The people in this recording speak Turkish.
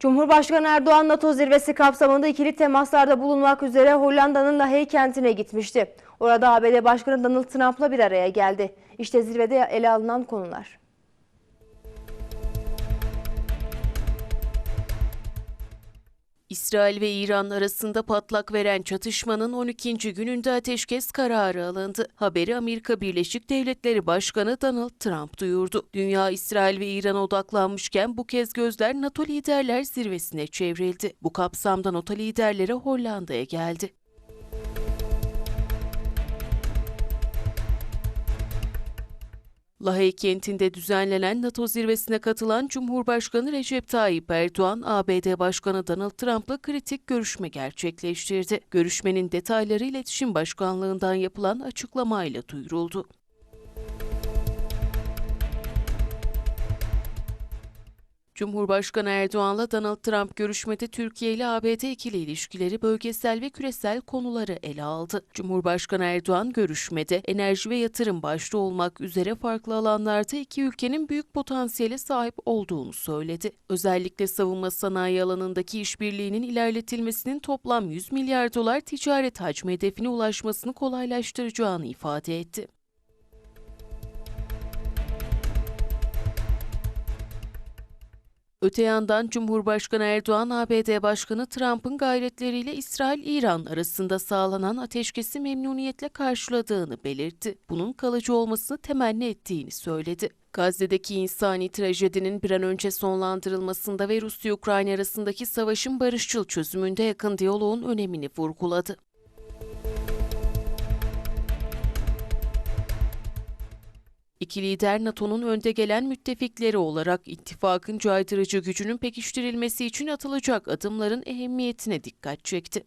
Cumhurbaşkanı Erdoğan NATO zirvesi kapsamında ikili temaslarda bulunmak üzere Hollanda'nın Lahey kentine gitmişti. Orada ABD Başkanı Donald Trump'la bir araya geldi. İşte zirvede ele alınan konular. İsrail ve İran arasında patlak veren çatışmanın 12. gününde ateşkes kararı alındı. Haberi Amerika Birleşik Devletleri Başkanı Donald Trump duyurdu. Dünya İsrail ve İran'a odaklanmışken bu kez gözler NATO liderler zirvesine çevrildi. Bu kapsamda NATO liderleri Hollanda'ya geldi. Lahey kentinde düzenlenen NATO zirvesine katılan Cumhurbaşkanı Recep Tayyip Erdoğan, ABD Başkanı Donald Trump'la kritik görüşme gerçekleştirdi. Görüşmenin detayları İletişim Başkanlığından yapılan açıklamayla duyuruldu. Cumhurbaşkanı Erdoğan'la Donald Trump görüşmede Türkiye ile ABD ikili ilişkileri, bölgesel ve küresel konuları ele aldı. Cumhurbaşkanı Erdoğan görüşmede enerji ve yatırım başta olmak üzere farklı alanlarda iki ülkenin büyük potansiyele sahip olduğunu söyledi. Özellikle savunma sanayi alanındaki işbirliğinin ilerletilmesinin toplam 100 milyar dolar ticaret hacmi hedefine ulaşmasını kolaylaştıracağını ifade etti. Öte yandan Cumhurbaşkanı Erdoğan, ABD Başkanı Trump'ın gayretleriyle İsrail-İran arasında sağlanan ateşkesi memnuniyetle karşıladığını belirtti. Bunun kalıcı olmasını temenni ettiğini söyledi. Gazze'deki insani trajedinin bir an önce sonlandırılmasında ve Rusya-Ukrayna arasındaki savaşın barışçıl çözümünde yakın diyaloğun önemini vurguladı. İki lider NATO'nun önde gelen müttefikleri olarak ittifakın caydırıcı gücünün pekiştirilmesi için atılacak adımların ehemmiyetine dikkat çekti.